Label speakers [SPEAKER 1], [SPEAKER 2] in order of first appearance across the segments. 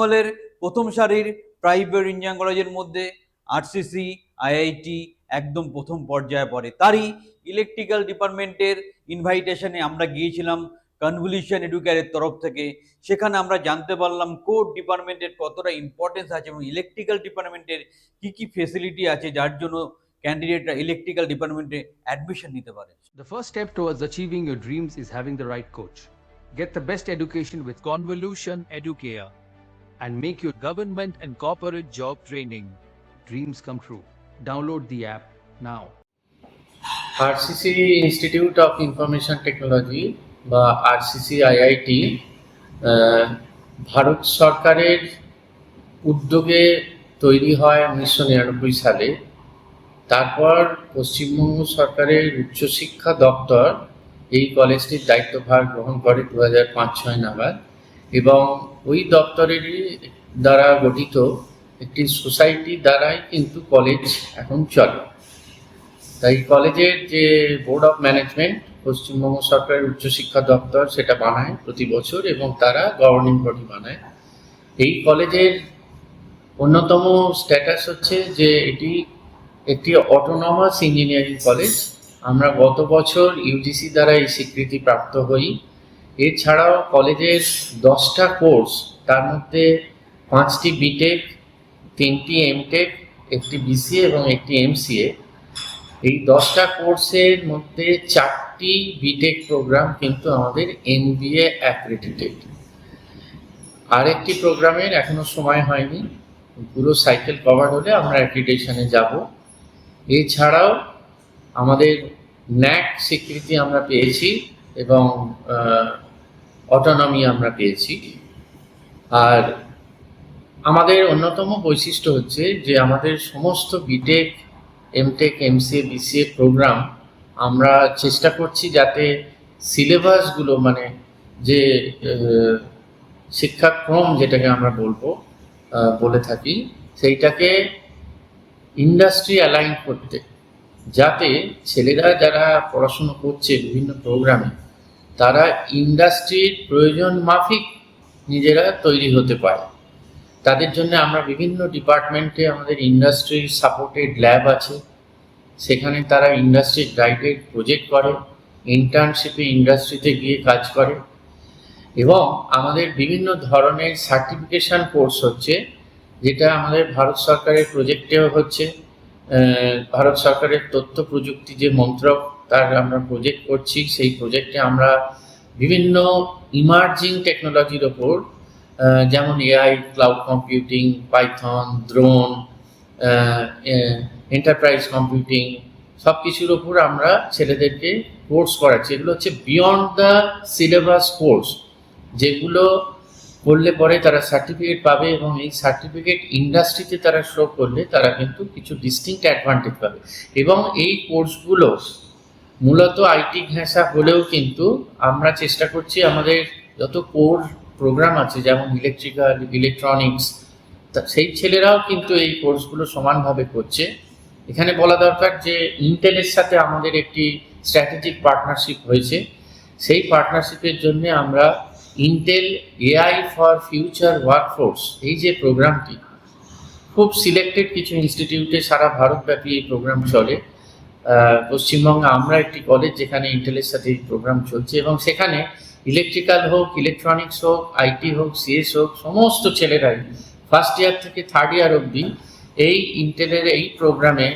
[SPEAKER 1] হলের প্রথম সারির প্রাইভেট ইঞ্জিনিয়ারিং কলেজের মধ্যে আরসিসি আইআইটি একদম প্রথম পর্যায়ে পড়ে তারই ইলেকট্রিক্যাল ডিপার্টমেন্টের ইনভাইটেশনে আমরা গিয়েছিলাম কনভলিউশন এডুকেয়ারের তরফ থেকে সেখানে আমরা জানতে পারলাম কোড ডিপার্টমেন্টের কতটা ইম্পর্টেন্স আছে এবং ইলেকট্রিক্যাল ডিপার্টমেন্টের কি কি ফেসিলিটি আছে যার জন্য ক্যান্ডিডেটরা ইলেকট্রিক্যাল ডিপার্টমেন্টে অ্যাডমিশন নিতে পারে
[SPEAKER 2] The first step towards achieving your dreams is having the right coach. Get the best education with
[SPEAKER 3] Convolution Educare.
[SPEAKER 2] And make your government and corporate job training dreams come true. Download the app now.
[SPEAKER 4] RCC institute of information technology বা RCC IIT Bharat সরকারের উদ্যোগে তৈরি হয় উনিশশো নিরানব্বই সালে তারপর পশ্চিমবঙ্গ সরকারের উচ্চশিক্ষা দপ্তর এই কলেজটির দায়িত্বভার গ্রহণ করে দু হাজার পাঁচ ছয় নাগাদ এবং ওই দপ্তরেরই দ্বারা গঠিত একটি সোসাইটি দ্বারাই কিন্তু কলেজ এখন চলে। তাই কলেজের যে বোর্ড অফ ম্যানেজমেন্ট, পশ্চিমবঙ্গ সরকারের উচ্চশিক্ষা দপ্তর, সেটা বানায় প্রতি বছর এবং তারা গভর্নিং বডি বানায়। এই কলেজের অন্যতম স্ট্যাটাস হচ্ছে যে এটি একটি অটোনমাস ইঞ্জিনিয়ারিং কলেজ। আমরা গত বছর ইউজিসি দ্বারা এই স্বীকৃতি প্রাপ্ত হই। এছাড়াও কলেজের দশটা কোর্স, তার মধ্যে পাঁচটি বিটেক তিনটি এমটেক একটি বিসিএ এবং একটি এমসিএ এই দশটা কোর্সের মধ্যে চারটি বিটেক প্রোগ্রাম কিন্তু আমাদের এনবিএ অ্যাক্রেডিটেড আরেকটি প্রোগ্রামের এখনও সময় হয়নি, পুরো সাইকেল কভার হলে আমরা অ্যাক্রিডেশনে যাব। এছাড়াও আমাদের ন্যাক স্বীকৃতি আমরা পেয়েছি। এবং অটোনমি আমরা পেয়েছি। আর আমাদের অন্যতম বৈশিষ্ট্য হচ্ছে যে আমাদের সমস্ত BTech MTech MCA BCA programme আমরা চেষ্টা করছি যাতে সিলেবাসগুলো মানে যে শিক্ষাক্রম যেটাকে আমরা বলব বলে থাকি, সেইটাকে ইন্ডাস্ট্রি অ্যালাইন করতে, যাতে ছেলেরা যারা পড়াশুনো করছে বিভিন্ন প্রোগ্রামে তারা ইন্ডাস্ট্রির প্রয়োজন মাফিক নিজেরা তৈরি হতে পারে। তাদের জন্য আমরা বিভিন্ন ডিপার্টমেন্টে আমাদের ইন্ডাস্ট্রি সাপোর্টেড ল্যাব আছে। সেখানে তারা ইন্ডাস্ট্রি গাইডেড প্রজেক্ট করে, ইন্টার্নশিপে ইন্ডাস্ট্রিতে গিয়ে কাজ করে এবং আমাদের বিভিন্ন ধরনের সার্টিফিকেশন কোর্স হচ্ছে, যেটা আমাদের ভারত সরকারের প্রজেক্টেও হচ্ছে। ভারত সরকারের তথ্য প্রযুক্তি যে মন্ত্রক তার আমরা প্রজেক্ট করছি, সেই প্রজেক্টে আমরা বিভিন্ন ইমার্জিং টেকনোলজির ওপর যেমন AI cloud computing Python drone enterprise computing সব কিছুর ওপর আমরা ছেলেদেরকে কোর্স করাচ্ছি। এগুলো হচ্ছে বিয়ন্ড দ্য সিলেবাস কোর্স যেগুলো করলে পরে তারা সার্টিফিকেট পাবে এবং এই সার্টিফিকেট ইন্ডাস্ট্রিতে তারা শো করলে তারা কিন্তু কিছু ডিস্টিংক্ট অ্যাডভান্টেজ পাবে। এবং এই কোর্সগুলো মূলত আইটি ঘেঁষা হলেও কিন্তু আমরা চেষ্টা করছি আমাদের যত কোর প্রোগ্রাম আছে, যেমন ইলেকট্রিক্যাল, ইলেকট্রনিক্স সেই ছেলেরাও কিন্তু এই কোর্সগুলো সমানভাবে করছে। এখানে বলা দরকার যে ইন্টেলের সাথে আমাদের একটি স্ট্র্যাটেজিক পার্টনারশিপ হয়েছে। সেই পার্টনারশিপের জন্য আমরা Intel AI for future workforce এই যে প্রোগ্রামটি, খুব সিলেক্টেড কিছু ইনস্টিটিউটে সারা ভারতব্যাপী এই প্রোগ্রাম চলে। পশ্চিমবঙ্গে আমরা একটি কলেজ যেখানে ইন্টেলের সাথে প্রোগ্রাম চলছে এবং সেখানে ইলেকট্রিক্যাল হোক ইলেকট্রনিক্স হোক আইটি হোক সিএস হোক, সমস্ত ছেলেরাই ফার্স্ট ইয়ার থেকে থার্ড ইয়ার অবধি এই ইন্টেলের এই প্রোগ্রামে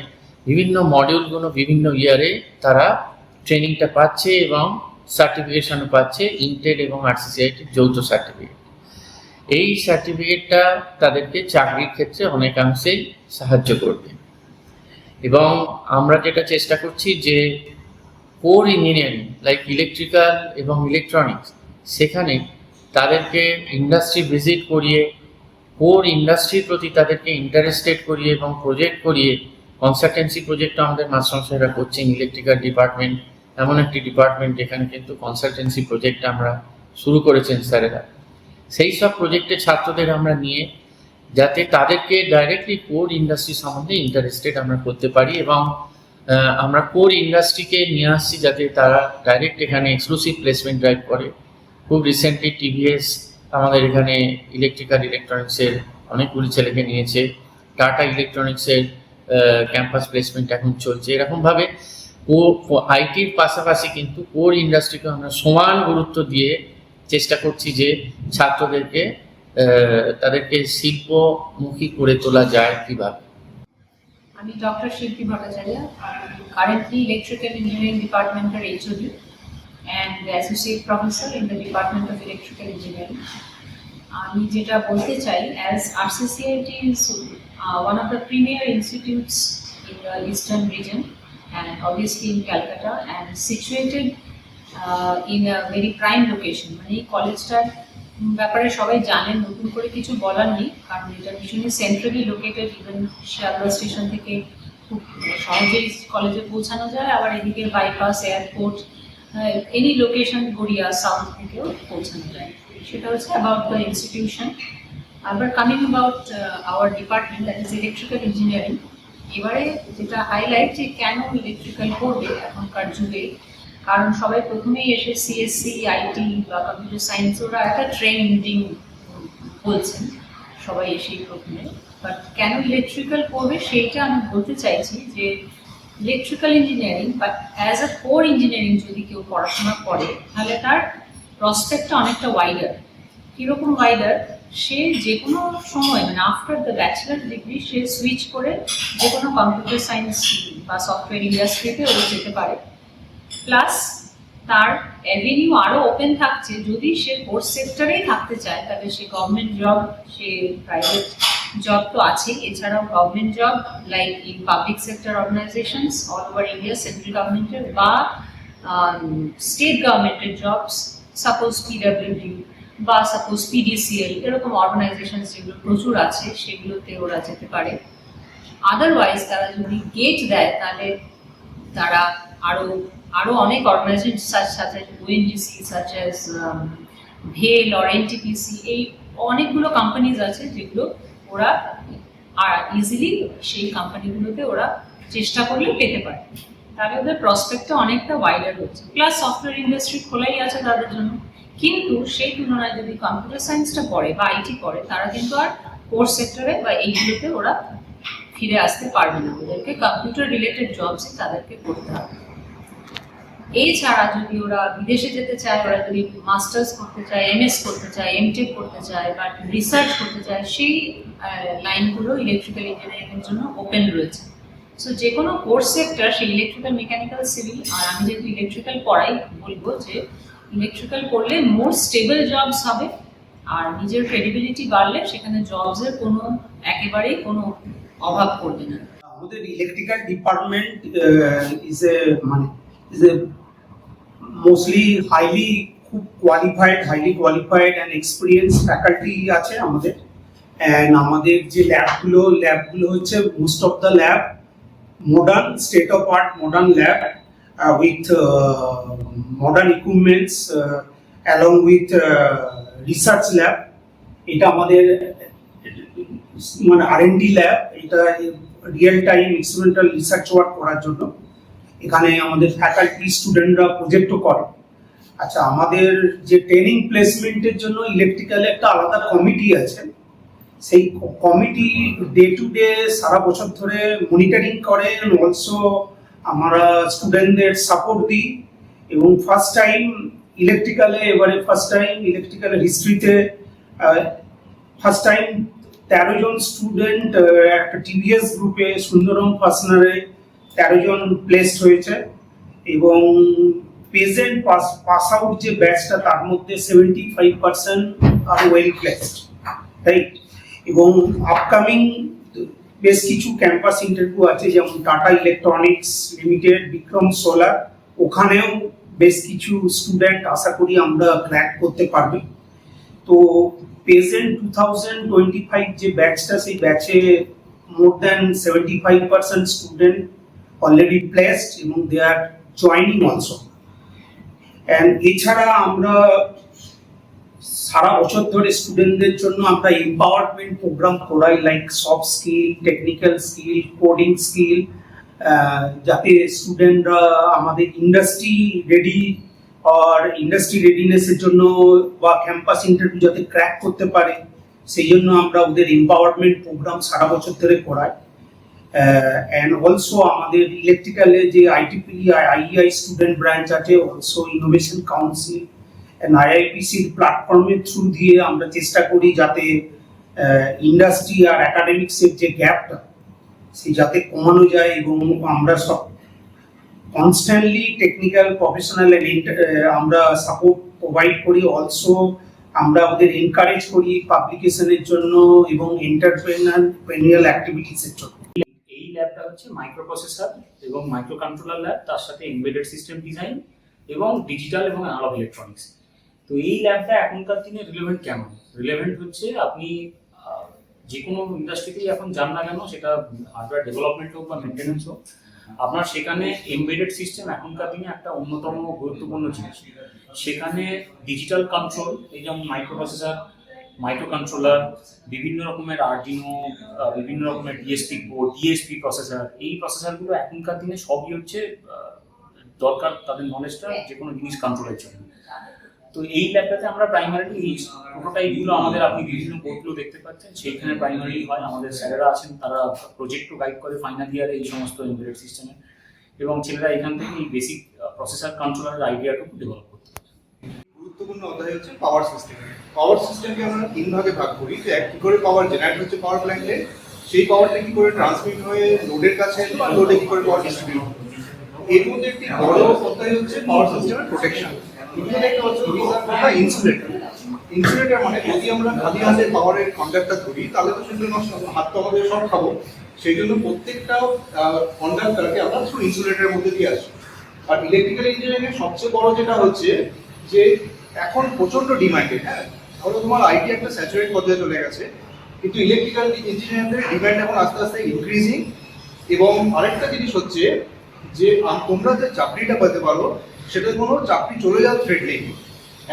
[SPEAKER 4] বিভিন্ন মডিউলগুলো বিভিন্ন ইয়ারে তারা ট্রেনিংটা পাচ্ছে এবং সার্টিফিকেশনও পাচ্ছে ইন্টেল এবং আরসিসিআইটির যৌথ সার্টিফিকেট এই সার্টিফিকেটটা তাদেরকে চাকরির ক্ষেত্রে অনেকাংশেই সাহায্য করবে। এবং আমরা যেটা চেষ্টা করছি যে কোর ইঞ্জিনিয়ারিং লাইক ইলেকট্রিক্যাল এবং ইলেকট্রনিক্স সেখানে তাদেরকে ইন্ডাস্ট্রি ভিজিট করিয়ে কোর ইন্ডাস্ট্রির প্রতি তাদেরকে ইন্টারেস্টেড করিয়ে এবং প্রজেক্ট করিয়ে কনসালটেন্সি প্রজেক্ট আমাদের মাস্টারমশাইরা করছেন ইলেকট্রিক্যাল ডিপার্টমেন্ট এমন একটি ডিপার্টমেন্ট যেখানে কিন্তু কনসালটেন্সি প্রজেক্ট আমরা শুরু করেছেন স্যারেরা। সেই সব প্রজেক্টে ছাত্রদের আমরা নিয়ে যাতে তাদেরকে ডাইরেক্টলি কোর ইন্ডাস্ট্রি সম্বন্ধে ইন্টারেস্টেড আমরা করতে পারি এবং আমরা কোর ইন্ডাস্ট্রিকে নিয়ে আসছি যাতে তারা ডাইরেক্ট এখানে এক্সক্লুসিভ প্লেসমেন্ট ড্রাইভ করে। খুব রিসেন্টলি টিভিএস আমাদের এখানে ইলেকট্রিক্যাল ইলেকট্রনিক্সের অনেকগুলি ছেলেকে নিয়েছে। টাটা ইলেকট্রনিক্সের ক্যাম্পাস প্লেসমেন্ট এখন চলছে। এরকমভাবে ও আইটির পাশাপাশি কিন্তু কোর ইন্ডাস্ট্রিকে আমরা সমান গুরুত্ব দিয়ে চেষ্টা করছি যে ছাত্রদেরকে তাদেরকে শিল্পমুখী করে তোলা যায় কীভাবে?
[SPEAKER 5] আমি doctor Shilpi Bhattacharya currently electrical engineering ডিপার্টমেন্টের HOD and associate professor in the department of electrical engineering আমি যেটা বলতে চাই as RCCIIT is one of the premier institutes in the eastern region and obviously in Calcutta and situated in a very prime location মানে এই কলেজটার ব্যাপারে সবাই জানেন, নতুন করে কিছু বলার নেই, কারণ এটা ভীষণই centrally located even Sealdah station থেকে খুব সহজেই কলেজে পৌঁছানো যায়, আবার এদিকে bypass airport any location Garia south থেকেও পৌঁছানো যায়। সেটা হচ্ছে অ্যাবাউট দ্য ইনস্টিটিউশন আবার coming about our department that is electrical engineering এবারে যেটা হাইলাইট যে কেন ইলেকট্রিক্যাল করবে এখনকার যুগে কারণ সবাই প্রথমেই এসে সিএসসি আইটি বা কম্পিউটার সায়েন্স ওরা একটা ট্রেন্ডিং বলছেন সবাই এসেই প্রথমে। বাট কেন ইলেকট্রিক্যাল পড়বে সেইটা আমি বলতে চাইছি যে electrical engineering but as a core engineering যদি কেউ পড়াশোনা করে, তাহলে তার প্রসপেক্টটা অনেকটা ওয়াইডার কীরকম ওয়াইডার সে যে কোনো সময় মানে আফটার দ্য ব্যাচেলার ডিগ্রি সে সুইচ করে যে কোনো কম্পিউটার সায়েন্স বা সফটওয়্যার ইন্ডাস্ট্রিতে ও যেতে পারে। প্লাস তার অ্যাভিনিউ আরও ওপেন থাকছে। যদি সে কোর্স সেক্টরেই থাকতে চায়, তাহলে সে গভর্নমেন্ট জব সে প্রাইভেট জব তো আছেই। এছাড়াও government job like in public sector organisations all over India central গভর্নমেন্টের বা স্টেট গভর্নমেন্টের জবস সাপোজ পিডাব্লিউডি বা সাপোজ পিডিসিএল এরকম অর্গানাইজেশন যেগুলো প্রচুর আছে, সেগুলোতে ওরা যেতে পারে। আদারওয়াইজ তারা যদি গেট দেয়, তাহলে তারা আরও আরও অনেক organisation as ONGC such as well or NTPC এই অনেকগুলো কোম্পানিজ আছে যেগুলো ওরা আর ইজিলি সেই কোম্পানিগুলোতে ওরা চেষ্টা করলে পেতে পারে। তাহলে ওদের প্রসপেক্টটা অনেকটা ওয়াইডার হচ্ছে। প্লাস সফটওয়্যার ইন্ডাস্ট্রি খোলাই আছে তাদের জন্য। কিন্তু সেই তুলনায় যদি কম্পিউটার সায়েন্সটা পড়ে বা আইটি পড়ে, তারা কিন্তু আর কোর্স সেক্টরে বা এইগুলোতে ওরা ফিরে আসতে পারবে না। ওদেরকে কম্পিউটার রিলেটেড জবসে তাদেরকে করতে হবে। এছাড়া যদি ওরা বিদেশে যেতে চায়, ওরা যদি মাস্টার্স করতে চায় এমএস করতে চায় এমটেক করতে চায় বা রিসার্চ করতে চায়, সেই লাইনগুলো ইলেকট্রিক্যাল ইঞ্জিনিয়ারিংয়ের জন্য ওপেন রয়েছে। সো যে কোনো কোর্স সেক্টর সেই ইলেকট্রিক্যাল মেকানিক্যাল সিভিল আর আমি যেহেতু ইলেকট্রিক্যাল পড়াই, বলব যে ইলেকট্রিক্যাল করলে মোর স্টেবল জবস হবে, আর নিজের ক্রেডিবিলিটি বাড়লে সেখানে জবসের কোনো, একেবারেই কোনো অভাব পড়বে না।
[SPEAKER 6] আমাদের ইলেকট্রিক্যাল ডিপার্টমেন্ট ইজ এ মানে ইজ এ মোস্টলি হাইলি খুব qualified highly qualified and experience faculty আছে আমাদের। অ্যান্ড আমাদের যে ল্যাবগুলো ল্যাবগুলো হচ্ছে most of the lab modern state of art modern lab with modern equipments along with research lab এটা আমাদের মানে আর এন ডি ল্যাব এটা real time experimental research work করার জন্য। এখানে আমাদের ফ্যাকাল্টি স্টুডেন্টরা প্রজেক্টও করে। আচ্ছা আমাদের যে ট্রেনিং প্লেসমেন্টের জন্য ইলেকট্রিক্যালে একটা আলাদা কমিটি আছে। সেই কমিটি ডে টু ডে সারা বছর ধরে মনিটরিং করে অলসো আমরা স্টুডেন্টদের সাপোর্ট দিই। এবং ফার্স্ট টাইম ইলেকট্রিক্যালে এবারে ফার্স্ট টাইম ইলেকট্রিক্যালের হিস্ট্রিতে ফার্স্ট টাইম তেরো জন স্টুডেন্ট একটা টিভিএস গ্রুপে সুন্দরম ফাসনারে তেরো জন প্লেসড হয়েছে এবং প্রেজেন্ট পাস পাস আউট যে ব্যাচটা তার মধ্যে seventy five percent are well placed right এবং আপকামিং বেশ কিছু ক্যাম্পাস ইন্টারভিউ আছে যেমন Tata Electronics Limited Vikram Solar ওখানেও বেশ কিছু স্টুডেন্ট আশা করি আমরা ক্র্যাক করতে পারবে। তো present two thousand twenty five যে ব্যাচটা সেই ব্যাচে more than seventy five percent student already placed এবং they are joining also and এছাড়া আমরা সারা বছর ধরে স্টুডেন্টদের জন্য আমরা এম্পাওয়ারমেন্ট প্রোগ্রাম করাই like soft skill technical skill coding skill যাতে স্টুডেন্টরা আমাদের ইন্ডাস্ট্রি রেডি আর ইন্ডাস্ট্রি রেডিনেসের জন্য বা ক্যাম্পাস ইন্টারভিউ যাতে ক্র্যাক করতে পারে, সেই জন্য আমরা ওদের এম্পাওয়ারমেন্ট প্রোগ্রাম সারা বছর ধরে করাই। অ্যান্ড অলসো আমাদের ইলেকট্রিক্যালে যে আইটিপি আইইআই স্টুডেন্ট ব্রাঞ্চ আছে অলসো ইনোভেশন কাউন্সিল অ্যান্ড আইআইপিসির প্ল্যাটফর্মের থ্রু দিয়ে আমরা চেষ্টা করি যাতে ইন্ডাস্ট্রি আর একাডেমিক্সের যে গ্যাপটা সে যাতে কমানো যায় এবং আমরা সব কনস্ট্যান্টলি টেকনিক্যাল প্রফেশনাল আমরা সাপোর্ট প্রোভাইড করি। অলসো আমরা ওদের এনকারেজ করি পাবলিকেশনের জন্য এবং এন্টারপ্রেনিয়াল অ্যাক্টিভিটিসের জন্য।
[SPEAKER 7] হচ্ছে মাইক্রোপ্রসেসর এবং মাইক্রো কন্ট্রোলার ল্যাব তার সাথে এমবেডেড সিস্টেম ডিজাইন এবং ডিজিটাল এবং অ্যানালগ ইলেকট্রনিক্স তো এই ল্যাবটা এখনকার দিনে রিলেভেন্ট কেন? রিলেভেন্ট হচ্ছে আপনি যে কোনো ইন্ডাস্ট্রিতেই এখন যান না কেন, সেটা হার্ডওয়্যার ডেভেলপমেন্ট হোক বা মেনটেন্যান্স হোক, আপনার সেখানে এমবেডেড সিস্টেম এখনকার দিনে একটা অন্যতম গুরুত্বপূর্ণ জিনিস। সেখানে ডিজিটাল কন্ট্রোল এই যেমন মাইক্রোপ্রসেসর মাইক্রো কন্ট্রোলার বিভিন্ন রকমের আর্ডিনো বিভিন্ন রকমের ডিএসপি বোর্ড ডিএসপি প্রসেসর এই প্রসেসরগুলো এখনকার দিনে সবই হচ্ছে দরকার তাদের নলেজটা যে কোনো জিনিস কন্ট্রোলের জন্য। তো এই ল্যাবটাতে আমরা প্রাইমারিলি এই প্রোটোটাইপগুলো আমাদের আপনি বিভিন্ন বোর্ডগুলো দেখতে পাচ্ছেন সেইখানে প্রাইমারি হয় আমাদের স্যারেরা আছেন তারা প্রজেক্টও গাইড করে ফাইনাল ইয়ারে এই সমস্ত এমবেডেড সিস্টেমে এবং ছেলেরা এখান থেকে এই বেসিক প্রসেসর কন্ট্রোলারের আইডিয়াটুকু ডেভেলপ
[SPEAKER 8] গুরুত্বপূর্ণ অধ্যায় হচ্ছে পাওয়ার সিস্টেম পাওয়ার সিস্টেমকে আমরা তিন ভাগে ভাগ করি। যে এক কি করে পাওয়ার জেনারেট হচ্ছে পাওয়ার প্ল্যান্টে সেই পাওয়ারটা কি করে ট্রান্সমিট হয়ে লোডের কাছে লোডে কি করে পাওয়ার ডিস্ট্রিবিউট এর মধ্যে একটি বড় অধ্যায় হচ্ছে পাওয়ার সিস্টেমের প্রোটেকশন দেখতে পাচ্ছ ইনসুলেটর ইনসুলেটর মানে যদি আমরা খালি হাতে পাওয়ারের কন্ডাক্টর ধরি, তাহলে তো শুধু নষ্ট হাত তো আমাদের সব খাব। সেই জন্য প্রত্যেকটা কন্ডাক্টরকে আমরা থ্রু ইনসুলেটরের মধ্যে দিয়ে আসি আর ইলেকট্রিক্যাল ইঞ্জিনিয়ারিং সবচেয়ে বড় যেটা হচ্ছে যে এখন প্রচণ্ড ডিমান্ডেড হ্যাঁ ধরো তোমার আইটি একটা স্যাচুরেট পর্যায়ে চলে গেছে, কিন্তু ইলেকট্রিক্যাল ইঞ্জিনিয়ারদের ডিমান্ড এখন আস্তে আস্তে ইনক্রিজিং এবং আরেকটা জিনিস হচ্ছে যে তোমরা যে চাকরিটা পেতে পারো, সেটা কোনো চাকরি চলে যাওয়ার থ্রেড নেই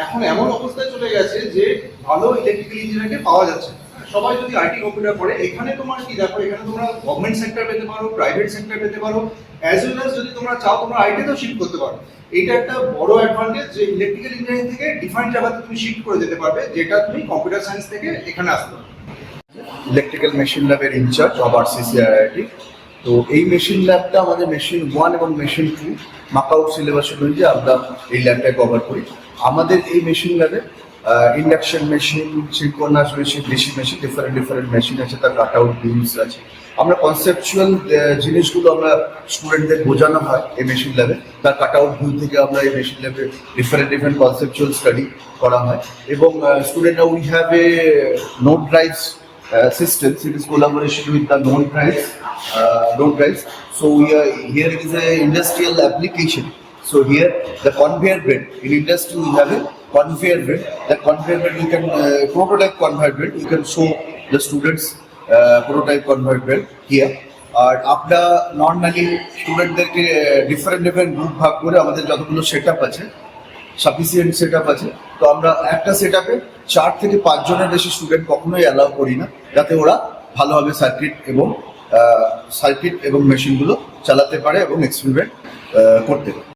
[SPEAKER 8] এখন এমন অবস্থায় চলে গেছে যে ভালো ইলেকট্রিক্যাল ইঞ্জিনিয়ারকে পাওয়া যাচ্ছে। সবাই যদি আইটি কম্পিউটার পড়ে, এখানে তোমার কি দেখো, এখানে তোমরা গভর্নমেন্ট সেক্টর পেতে পারো প্রাইভেট সেক্টর পেতে পারো অ্যাজ ওয়েল অ্যাজ যদি তোমরা চাও, তোমরা আইটি আইটিতেও শিফট করতে পারো। এটা একটা বড় অ্যাডভান্টেজ যে ইলেকট্রিক্যাল ইঞ্জিনিয়ারিং থেকে ডিফারেন্ট জায়গাতে তুমি শিফট করে যেতে পারবে, যেটা তুমি কম্পিউটার সায়েন্স থেকে এখানে আসতে
[SPEAKER 9] ইলেকট্রিক্যাল মেশিন ল্যাবের ইনচার্জ অফ আরসিসি আইআইটি তো এই মেশিন ল্যাবটা আমাদের মেশিন ওয়ান এবং মেশিন টু মাকাউট সিলেবাস অনুযায়ী আমরা এই ল্যাবটা কভার করি। আমাদের এই মেশিন ল্যাবে induction machine synchronous machine DC machine different different machine আছে তার কাট আউট বিমস আছে আমরা কনসেপচুয়াল জিনিসগুলো আমরা স্টুডেন্টদের বোঝানো হয় এই মেশিন ল্যাবে তার কাট আউট ভিউ থেকে আমরা এই মেশিন ল্যাবে ডিফারেন্ট ডিফারেন্ট কনসেপচুয়াল স্টাডি করা হয় এবং স্টুডেন্টরা we have a note drives systems. It is collaboration with the known drives, uh, known drives. So we are, here is a industrial. So here the conveyor belt in industry we have a conveyor belt. The conveyor belt we can uh, prototype conveyor belt. We can show the students uh, prototype conveyor belt here. আর আমরা normally স্টুডেন্টদেরকে different different group ভাগ করে আমাদের যতগুলো set আছে sufficient set আছে তো আমরা একটা সেট আপে চার থেকে পাঁচ জনের বেশি স্টুডেন্ট কখনোই অ্যালাউ করি না যাতে ওরা ভালোভাবে সার্কিট এবং সার্কিট এবং মেশিনগুলো চালাতে পারে এবং এক্সপেরিমেন্ট করতে পারে